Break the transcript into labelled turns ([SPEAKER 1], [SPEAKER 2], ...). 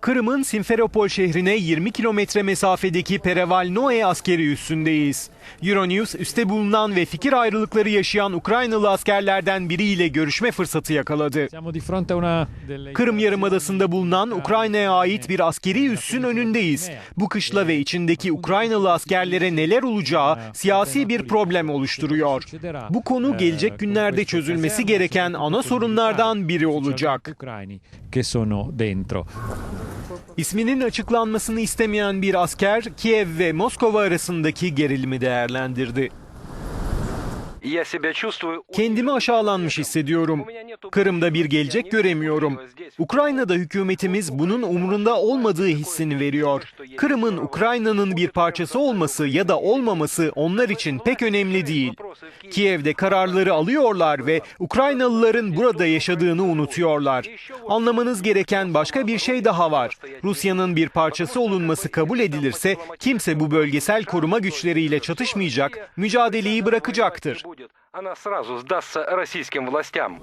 [SPEAKER 1] Kırım'ın Simferopol şehrine 20 kilometre mesafedeki Perevalnoe askeri üssündeyiz. Euronews üste bulunan ve fikir ayrılıkları yaşayan Ukraynalı askerlerden biriyle görüşme fırsatı yakaladı. Kırım Yarımadası'nda bulunan Ukrayna'ya ait bir askeri üssün önündeyiz. Bu kışla ve içindeki Ukraynalı askerlere neler olacağı siyasi bir problem oluşturuyor. Bu konu gelecek günlerde çözülmesi gereken ana sorunlardan biri olacak. İsminin açıklanmasını istemeyen bir asker Kiev ve Moskova arasındaki gerilimi değerlendirdi. Kendimi aşağılanmış hissediyorum. Kırım'da bir gelecek göremiyorum. Ukrayna'da hükümetimiz bunun umurunda olmadığı hissini veriyor. Kırım'ın Ukrayna'nın bir parçası olması ya da olmaması onlar için pek önemli değil. Kiev'de kararları alıyorlar ve Ukraynalıların burada yaşadığını unutuyorlar. Anlamanız gereken başka bir şey daha var. Rusya'nın bir parçası olunması kabul edilirse kimse bu bölgesel koruma güçleriyle çatışmayacak, mücadeleyi bırakacaktır.
[SPEAKER 2] будет. Она сразу сдастся российским властям.